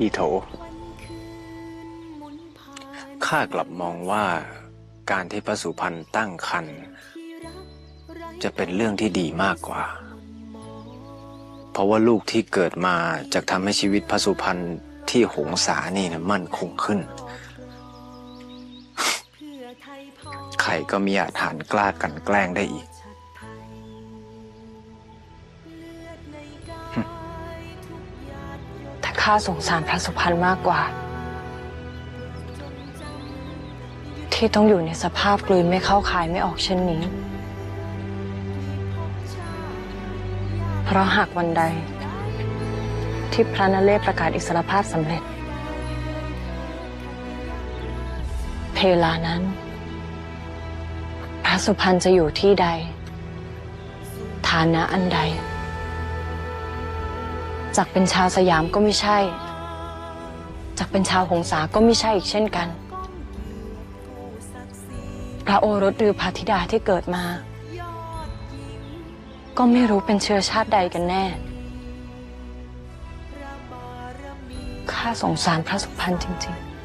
อีโถ ข้ากลับมองว่าการที่พระสุพรรณตั้งคัน จะเป็นเรื่องที่ดีมากกว่า เพราะว่าลูกที่เกิดมาจะทำให้ชีวิตพระสุพรรณที่หงสานี่นะมั่นคงขึ้น ใครก็มีอาถรรพ์กล้ากันแกล้งได้อีก ข้าสงสารพระสุพรรณมากกว่า ที่ต้องอยู่ในสภาพกลืนไม่เข้าคายไม่ออกเช่นนี้ เพราะหากวันใด ที่พระนเรศประกาศอิสรภาพสำเร็จ เพลานั้น พระสุพรรณจะอยู่ที่ใด ฐานะอันใด จากเป็นชาวสยามก็ไม่ใช่จากเป็นชาวหงสาก็ไม่ใช่อีกเช่นกัน พระโอรสหรือพระธิดาที่เกิดมา ก็ไม่รู้เป็นเชื้อชาติใดกันแน่ ข้าสงสารพระสุพรรณจริง ๆ